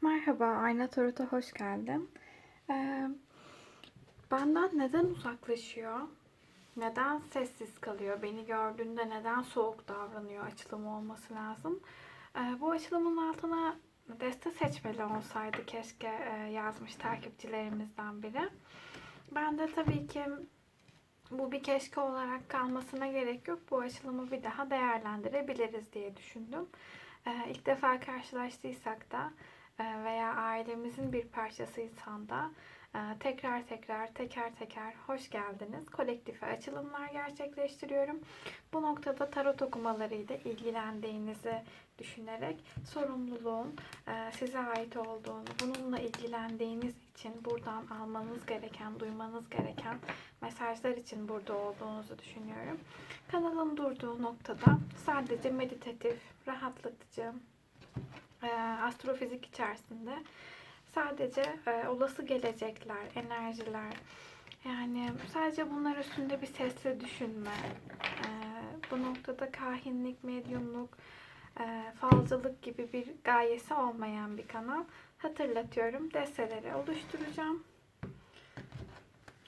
Merhaba, Ayna Tarot'a hoş geldin. Ee, benden neden uzaklaşıyor? Neden sessiz kalıyor? Beni gördüğünde neden soğuk davranıyor? Açılım olması lazım. Ee, bu açılımın altına deste seçmeli olsaydı keşke e, yazmış takipçilerimizden biri. Ben de tabii ki bu bir keşke olarak kalmasına gerek yok. Bu açılımı bir daha değerlendirebiliriz diye düşündüm. Ee, ilk defa karşılaştıysak da veya ailemizin bir parçasıysan da e, tekrar tekrar teker teker hoş geldiniz. Kolektife açılımlar gerçekleştiriyorum. Bu noktada tarot okumalarıyla ilgilendiğinizi düşünerek sorumluluğun e, size ait olduğunu, bununla ilgilendiğiniz için buradan almanız gereken, duymanız gereken mesajlar için burada olduğunuzu düşünüyorum. Kanalın durduğu noktada sadece meditatif, rahatlatıcı, astrofizik içerisinde sadece e, olası gelecekler, enerjiler, yani sadece bunlar üstünde bir sesle düşünme. E, bu noktada kahinlik, medyumluk, e, falcılık gibi bir gayesi olmayan bir kanal. Hatırlatıyorum. Desteleri oluşturacağım.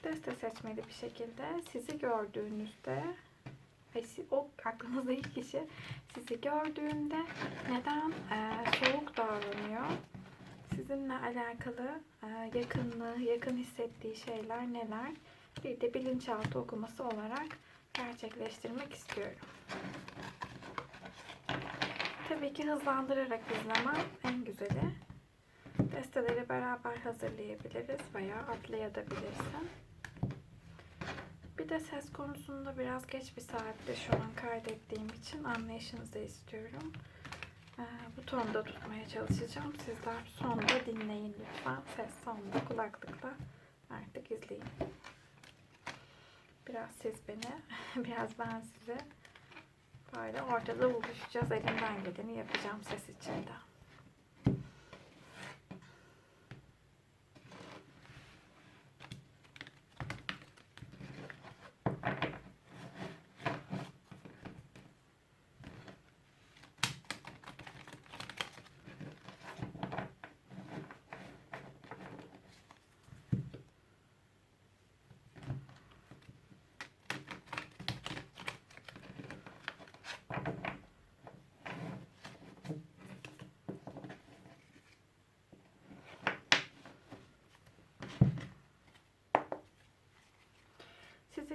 Deste seçmeli bir şekilde sizi gördüğünüzde Ay, si- o aklınızdaki kişi sizi gördüğünde neden e, soğuk davranıyor? Sizinle alakalı e, yakınlığı, yakın hissettiği şeyler neler? Bir de bilinçaltı okuması olarak gerçekleştirmek istiyorum. Tabii ki hızlandırarak izlemem en güzeli. Desteleri beraber hazırlayabiliriz veya atlayabilirsin. De ses konusunda biraz geç bir saatte şu an kaydettiğim için anlayışınızı istiyorum. Ee, bu tonda tutmaya çalışacağım. Sizler sonda dinleyin lütfen. Ses sonda kulaklıkla artık izleyin. Biraz siz beni, biraz ben size böyle ortada buluşacağız. Elimden geleni yapacağım ses için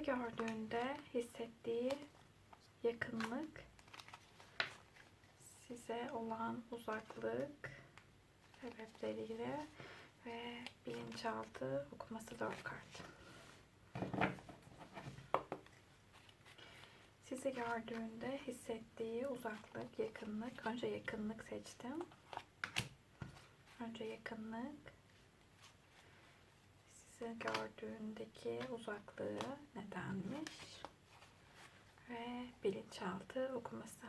gördüğünde hissettiği yakınlık, size olan uzaklık sebepleriyle ve bilinçaltı okuması dört kart. Sizi gördüğünde hissettiği uzaklık, yakınlık. Önce yakınlık seçtim. Önce yakınlık. Sizi gördüğündeki uzaklığı nedenmiş? Ve bilinçaltı okuması.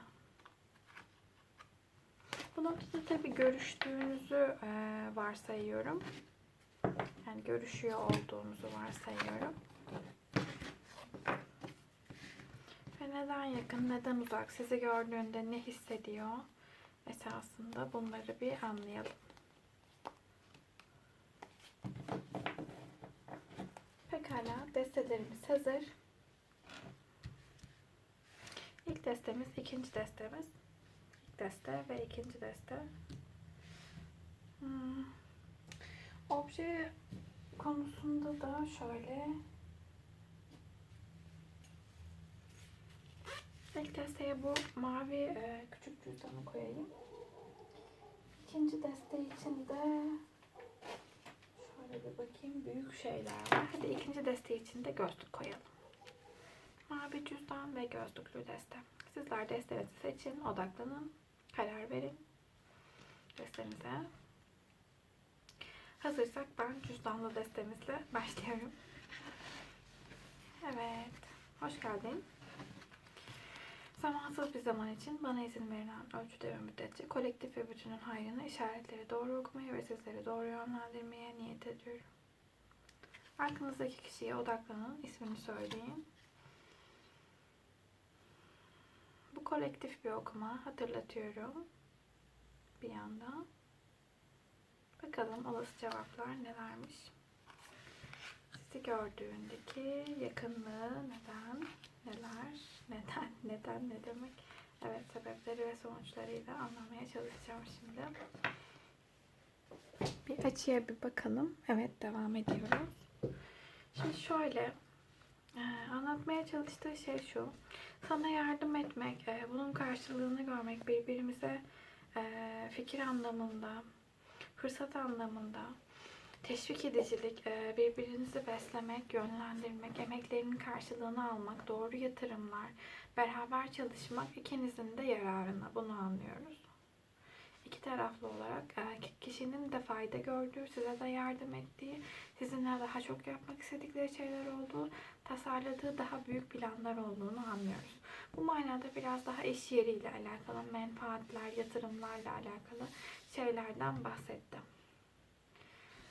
Bu noktada tabii görüştüğünüzü e, varsayıyorum. Yani görüşüyor olduğunuzu varsayıyorum. Ve neden yakın, neden uzak? Sizi gördüğünde ne hissediyor? Esasında bunları bir anlayalım. Pekala, destelerimiz hazır. İlk destemiz, ikinci destemiz. İlk deste ve ikinci deste. Hmm. Obje konusunda da şöyle İlk desteye bu mavi e, küçük cüzdanı koyayım. İkinci deste için de şöyle bakayım büyük şeyler var. Hadi ikinci deste için de gözlük koyalım. Mavi cüzdan ve gözlüklü deste. Sizler destenizi seçin, odaklanın, karar verin destenize. Hazırsak ben cüzdanlı destemizle başlıyorum. Evet, hoş geldin. Zamansız bir zaman için bana izin verilen ölçüde ve müddetçe kolektif ve bütünün hayrına işaretleri doğru okumaya ve sizleri doğru yönlendirmeye niyet ediyorum. Aklınızdaki kişiye odaklanın, ismini söyleyin. Bu kolektif bir okuma hatırlatıyorum bir yandan. Bakalım olası cevaplar nelermiş. Sizi gördüğündeki yakınlığı neden, neler, neden, ne demek? Evet sebepleri ve sonuçlarıyla anlamaya çalışacağım şimdi. Bir açıya bir bakalım. Evet devam ediyoruz. Şimdi şöyle e, anlatmaya çalıştığı şey şu. Sana yardım etmek, e, bunun karşılığını görmek, birbirimize e, fikir anlamında, fırsat anlamında, teşvik edicilik, birbirinizi beslemek, yönlendirmek, emeklerinin karşılığını almak, doğru yatırımlar, beraber çalışmak ikinizin de yararına. Bunu anlıyoruz. İki taraflı olarak e, kişinin de fayda gördüğü, size de yardım ettiği, sizinle daha çok yapmak istedikleri şeyler olduğu, tasarladığı daha büyük planlar olduğunu anlıyoruz. Bu manada biraz daha iş yeriyle alakalı, menfaatler, yatırımlarla alakalı şeylerden bahsettim.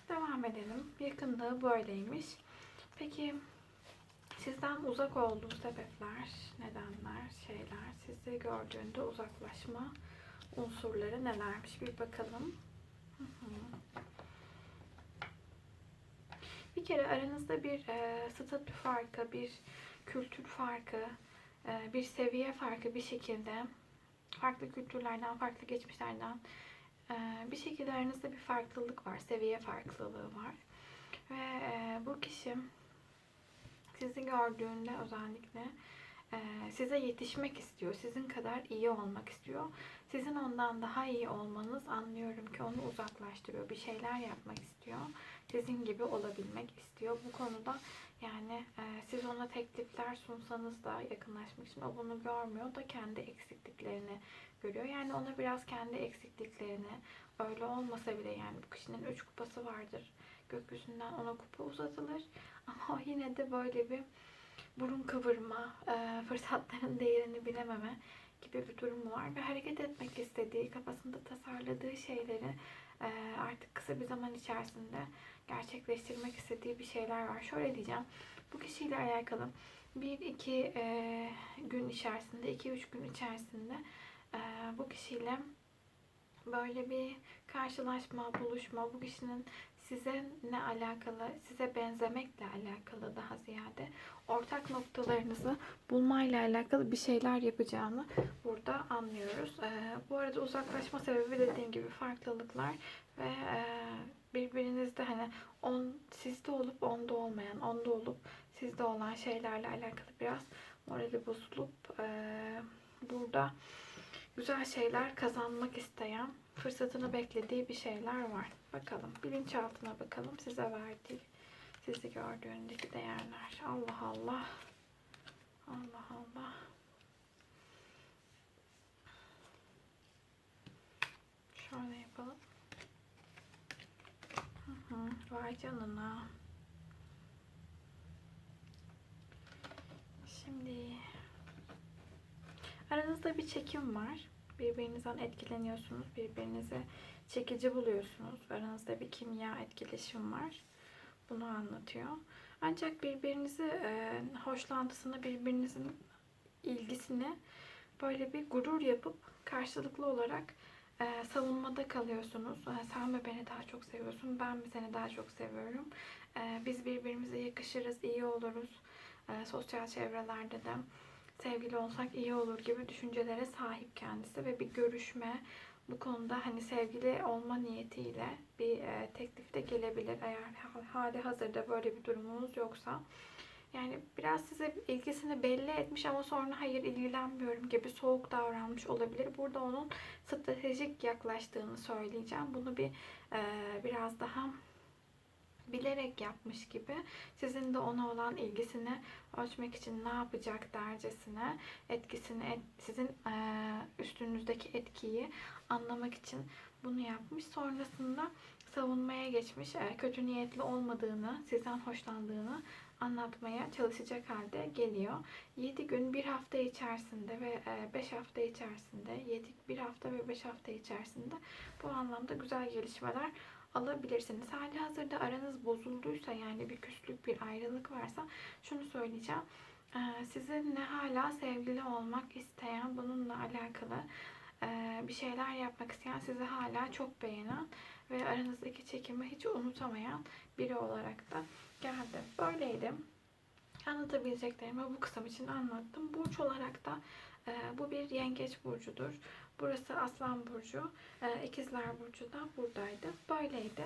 Devam edelim. Yakınlığı böyleymiş. Peki sizden uzak olduğu sebepler, nedenler, şeyler, sizi gördüğünde uzaklaşma unsurları nelermiş bir bakalım. Bir kere aranızda bir e, statü farkı, bir kültür farkı, e, bir seviye farkı bir şekilde farklı kültürlerden, farklı geçmişlerden e, bir şekilde aranızda bir farklılık var, seviye farklılığı var. Ve e, bu kişi sizi gördüğünde özellikle e, size yetişmek istiyor, sizin kadar iyi olmak istiyor. Sizin ondan daha iyi olmanız anlıyorum ki onu uzaklaştırıyor, bir şeyler yapmak istiyor. Sizin gibi olabilmek istiyor. Bu konuda yani e, siz ona teklifler sunsanız da yakınlaşmak için o bunu görmüyor da kendi eksikliklerini görüyor. Yani ona biraz kendi eksikliklerini öyle olmasa bile yani bu kişinin üç kupası vardır. Gökyüzünden ona kupa uzatılır. Ama o yine de böyle bir burun kıvırma, e, fırsatların değerini bilememe gibi bir durumu var ve hareket etmek istediği, kafasında tasarladığı şeyleri e, artık kısa bir zaman içerisinde gerçekleştirmek istediği bir şeyler var. Şöyle diyeceğim, bu kişiyle alakalı bir iki e, gün içerisinde, iki üç gün içerisinde bu kişiyle böyle bir karşılaşma, buluşma, bu kişinin size ne alakalı, size benzemekle alakalı daha ziyade ortak noktalarınızı bulmayla alakalı bir şeyler yapacağını burada anlıyoruz. Ee, bu arada uzaklaşma sebebi dediğim gibi farklılıklar ve e, birbirinizde hani on, sizde olup onda olmayan, onda olup sizde olan şeylerle alakalı biraz morali bozulup e, burada güzel şeyler kazanmak isteyen, fırsatını beklediği bir şeyler var. Bakalım bilinçaltına bakalım size verdiği, sizi gördüğündeki değerler. Allah Allah. Allah Allah. Şöyle yapalım. Hı hı, vay canına. Şimdi aranızda bir çekim var. Birbirinizden etkileniyorsunuz. Birbirinizi çekici buluyorsunuz. Aranızda bir kimya etkileşim var. Bunu anlatıyor. Ancak birbirinizi e, hoşlantısını, birbirinizin ilgisini böyle bir gurur yapıp karşılıklı olarak e, savunmada kalıyorsunuz. E, sen mi beni daha çok seviyorsun, ben mi seni daha çok seviyorum. E, biz birbirimize yakışırız, iyi oluruz. E, sosyal çevrelerde de sevgili olsak iyi olur gibi düşüncelere sahip kendisi ve bir görüşme bu konuda hani sevgili olma niyetiyle bir e, teklif de gelebilir eğer hali hazırda böyle bir durumunuz yoksa. Yani biraz size ilgisini belli etmiş ama sonra hayır ilgilenmiyorum gibi soğuk davranmış olabilir. Burada onun stratejik yaklaştığını söyleyeceğim. Bunu bir e, biraz daha bilerek yapmış gibi sizin de ona olan ilgisini ölçmek için ne yapacak dercesine etkisini et, sizin e, üstünüzdeki etkiyi anlamak için bunu yapmış. Sonrasında savunmaya geçmiş. E, kötü niyetli olmadığını, sizden hoşlandığını anlatmaya çalışacak halde geliyor. 7 gün bir hafta içerisinde ve 5 hafta içerisinde 7 bir hafta ve 5 hafta içerisinde bu anlamda güzel gelişmeler alabilirsiniz. Hali hazırda aranız bozulduysa yani bir küslük bir ayrılık varsa şunu söyleyeceğim. Ee, sizinle hala sevgili olmak isteyen bununla alakalı e, bir şeyler yapmak isteyen, sizi hala çok beğenen ve aranızdaki çekimi hiç unutamayan biri olarak da geldi. Böyleydi. Anlatabileceklerimi bu kısım için anlattım. Burç olarak da e, bu bir yengeç burcudur. Burası Aslan Burcu. E, İkizler Burcu da buradaydı. Böyleydi.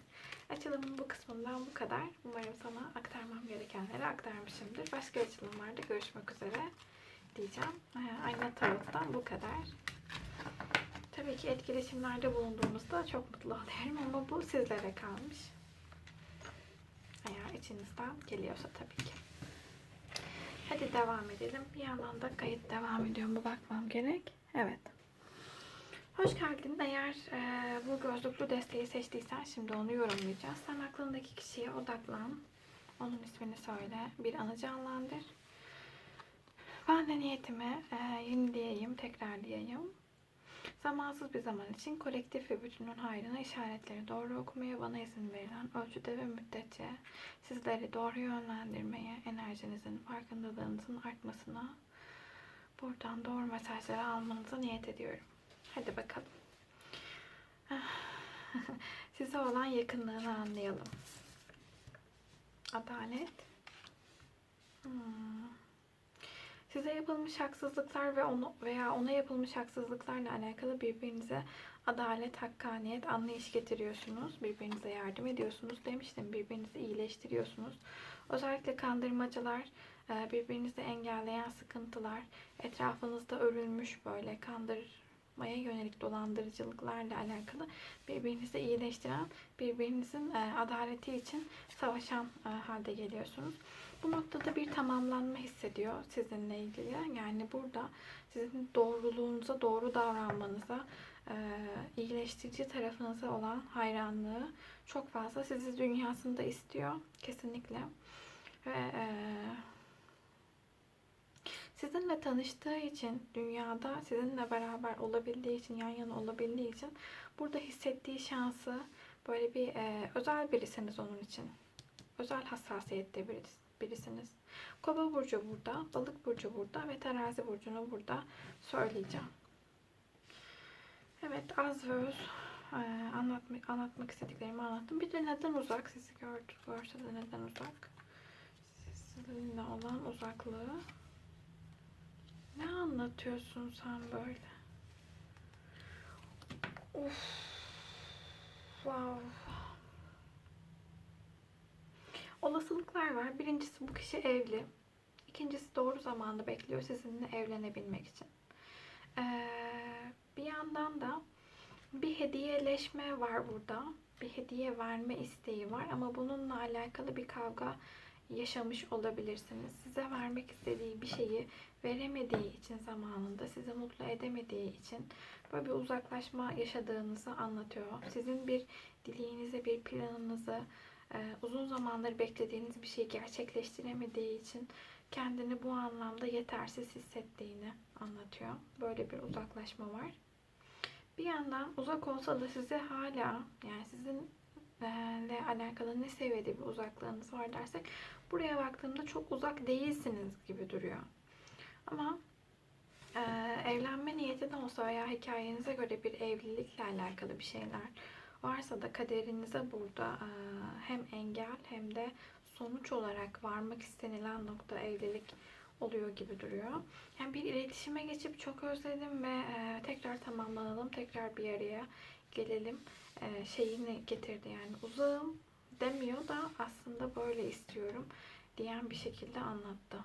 Açılımın bu kısmından bu kadar. Umarım sana aktarmam gerekenleri aktarmışımdır. Başka açılımlarda görüşmek üzere diyeceğim. E, Ayna Tarot'tan bu kadar. Tabii ki etkileşimlerde bulunduğumuzda çok mutlu oluyorum ama bu sizlere kalmış. Eğer içinizden geliyorsa tabii ki. Hadi devam edelim. Bir yandan da kayıt devam ediyor mu bakmam gerek. Evet. Hoş geldin. Eğer e, bu gözlüklü desteği seçtiysen şimdi onu yorumlayacağız. Sen aklındaki kişiye odaklan. Onun ismini söyle. Bir anı canlandır. Ben de niyetimi e, yenileyeyim, tekrarlayayım. Zamansız bir zaman için kolektif ve bütünün hayrına işaretleri doğru okumaya bana izin verilen ölçüde ve müddetçe sizleri doğru yönlendirmeye, enerjinizin, farkındalığınızın artmasına, buradan doğru mesajları almanıza niyet ediyorum. Hadi bakalım. Size olan yakınlığını anlayalım. Adalet. Hmm. Size yapılmış haksızlıklar ve onu veya ona yapılmış haksızlıklarla alakalı birbirinize adalet, hakkaniyet, anlayış getiriyorsunuz. Birbirinize yardım ediyorsunuz demiştim. Birbirinizi iyileştiriyorsunuz. Özellikle kandırmacalar, e, birbirinizi engelleyen sıkıntılar, etrafınızda örülmüş böyle kandırmaya yönelik dolandırıcılıklarla alakalı birbirinizi iyileştiren, birbirinizin e, adaleti için savaşan e, halde geliyorsunuz. Bu noktada bir tamamlanma hissediyor sizinle ilgili. Yani burada sizin doğruluğunuza, doğru davranmanıza, e, iyileştirici tarafınıza olan hayranlığı çok fazla sizi dünyasında istiyor. Kesinlikle. Ve sizinle tanıştığı için, dünyada sizinle beraber olabildiği için, yan yana olabildiği için burada hissettiği şansı böyle bir e, özel birisiniz onun için. Özel hassasiyette birisi birisiniz. Kova burcu burada, balık burcu burada ve terazi burcunu burada söyleyeceğim. Evet az ve öz e, anlatmak, anlatmak istediklerimi anlattım. Bir de neden uzak sizi gördü, görse de neden uzak? Sizinle olan uzaklığı. Anlatıyorsun sen böyle? Of. Wow. Olasılıklar var. Birincisi bu kişi evli. İkincisi doğru zamanı bekliyor sizinle evlenebilmek için. Ee, bir yandan da bir hediyeleşme var burada. Bir hediye verme isteği var ama bununla alakalı bir kavga yaşamış olabilirsiniz. Size vermek istediği bir şeyi veremediği için zamanında, sizi mutlu edemediği için böyle bir uzaklaşma yaşadığınızı anlatıyor. Sizin bir dileğinizi, bir planınızı, e, uzun zamandır beklediğiniz bir şeyi gerçekleştiremediği için kendini bu anlamda yetersiz hissettiğini anlatıyor. Böyle bir uzaklaşma var. Bir yandan uzak olsa da size hala yani sizinle alakalı ne seviyede bir uzaklığınız var dersek buraya baktığımda çok uzak değilsiniz gibi duruyor. Ama e, evlenme niyeti de olsa veya hikayenize göre bir evlilikle alakalı bir şeyler varsa da kaderinize burada e, hem engel hem de sonuç olarak varmak istenilen nokta evlilik oluyor gibi duruyor. Yani bir iletişime geçip çok özledim ve e, tekrar tamamlanalım, tekrar bir araya gelelim e, şeyini getirdi. Yani uzağım demiyor da aslında böyle istiyorum diyen bir şekilde anlattı.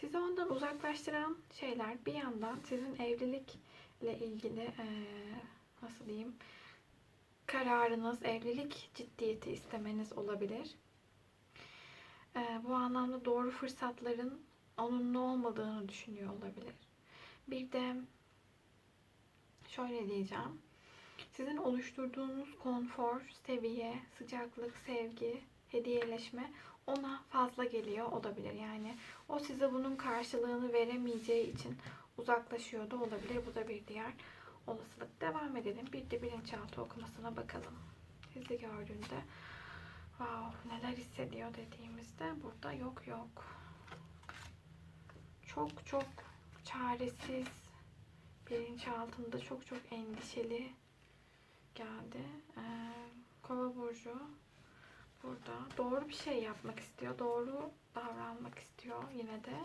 Sizi ondan uzaklaştıran şeyler bir yandan sizin evlilikle ilgili e, nasıl diyeyim kararınız evlilik ciddiyeti istemeniz olabilir. Ee, bu anlamda doğru fırsatların onunla olmadığını düşünüyor olabilir. Bir de şöyle diyeceğim. Sizin oluşturduğunuz konfor, seviye, sıcaklık, sevgi, hediyeleşme ona fazla geliyor olabilir. Yani o size bunun karşılığını veremeyeceği için uzaklaşıyor da olabilir. Bu da bir diğer olasılık. Devam edelim. Bir de bilinçaltı okumasına bakalım. Sizi gördüğünde wow, neler hissediyor dediğimizde burada yok yok. Çok çok çaresiz, bilinçaltında çok çok endişeli geldi. Ee, Kova burcu burada doğru bir şey yapmak istiyor. Doğru davranmak istiyor yine de.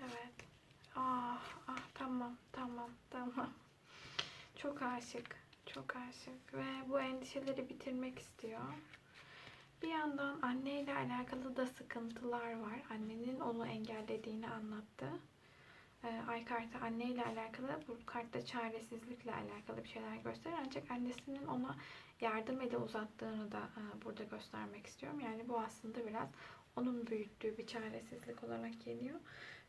Evet. Ah, ah tamam, tamam, tamam. Çok aşık, çok aşık ve bu endişeleri bitirmek istiyor. Bir yandan anneyle alakalı da sıkıntılar var. Annenin onu engellediğini anlattı. Ee, Ay kartı anneyle alakalı, bu kartta çaresizlikle alakalı bir şeyler gösterir. Ancak annesinin ona yardım eli uzattığını da e, burada göstermek istiyorum. Yani bu aslında biraz onun büyüttüğü bir çaresizlik olarak geliyor.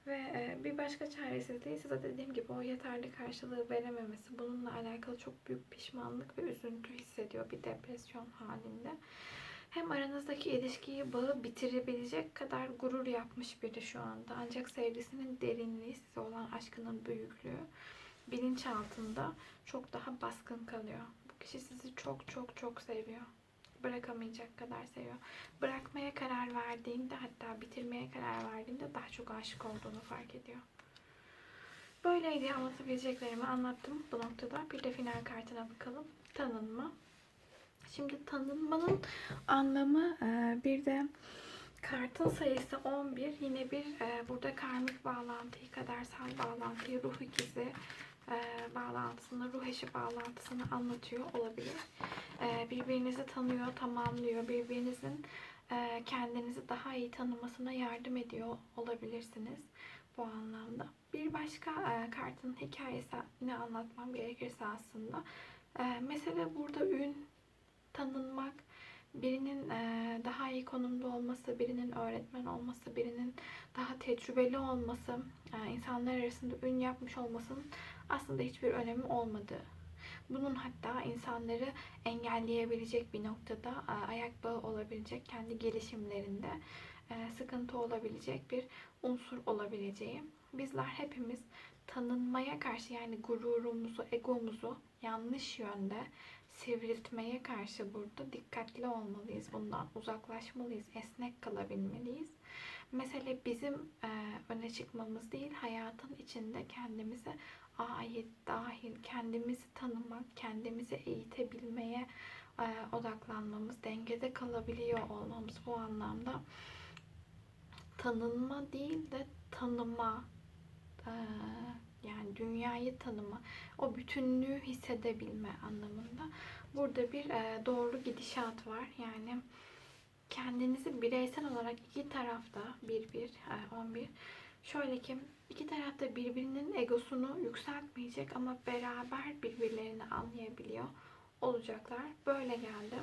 Ve e, bir başka çaresizliği de dediğim gibi o yeterli karşılığı verememesi. Bununla alakalı çok büyük pişmanlık ve üzüntü hissediyor bir depresyon halinde. Hem aranızdaki ilişkiyi, bağı bitirebilecek kadar gurur yapmış biri şu anda. Ancak sevgisinin derinliği, size olan aşkının büyüklüğü bilinçaltında çok daha baskın kalıyor. Bu kişi sizi çok çok çok seviyor. Bırakamayacak kadar seviyor. Bırakmaya karar verdiğinde hatta bitirmeye karar verdiğinde daha çok aşık olduğunu fark ediyor. Böyleydi anlatabileceklerimi anlattım bu noktada. Bir de final kartına bakalım. Tanınma. Şimdi tanınmanın anlamı e, bir de kartın sayısı 11. Yine bir e, burada karmik bağlantıyı, kadersel bağlantıyı, ruh ikizi e, bağlantısını, ruh eşi bağlantısını anlatıyor olabilir. E, birbirinizi tanıyor, tamamlıyor. Birbirinizin e, kendinizi daha iyi tanımasına yardım ediyor olabilirsiniz bu anlamda. Bir başka e, kartın hikayesini anlatmam gerekirse aslında e, mesele burada ün, tanınmak, birinin daha iyi konumda olması, birinin öğretmen olması, birinin daha tecrübeli olması, insanlar arasında ün yapmış olmasının aslında hiçbir önemi olmadığı. Bunun hatta insanları engelleyebilecek bir noktada ayak bağı olabilecek, kendi gelişimlerinde sıkıntı olabilecek bir unsur olabileceği. Bizler hepimiz tanınmaya karşı yani gururumuzu, egomuzu yanlış yönde sivriltmeye karşı burada dikkatli olmalıyız. Bundan uzaklaşmalıyız. Esnek kalabilmeliyiz. Mesele bizim e, öne çıkmamız değil, hayatın içinde kendimize ait, dahil, kendimizi tanımak, kendimizi eğitebilmeye e, odaklanmamız, dengede kalabiliyor olmamız bu anlamda tanınma değil de tanıma, yani dünyayı tanıma, o bütünlüğü hissedebilme anlamında. Burada bir e, doğru gidişat var. Yani kendinizi bireysel olarak iki tarafta bir bir e, on bir şöyle ki iki tarafta birbirinin egosunu yükseltmeyecek ama beraber birbirlerini anlayabiliyor olacaklar. Böyle geldi.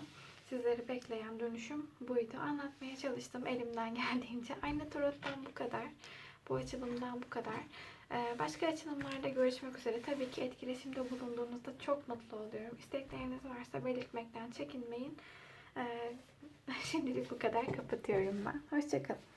Sizleri bekleyen dönüşüm buydu. Anlatmaya çalıştım elimden geldiğince. Aynı tarottan bu kadar. Bu açılımdan bu kadar. Ee, başka açılımlarda görüşmek üzere. Tabii ki etkileşimde bulunduğunuzda çok mutlu oluyorum. İstekleriniz varsa belirtmekten çekinmeyin. Ee, şimdilik bu kadar kapatıyorum ben. Hoşçakalın.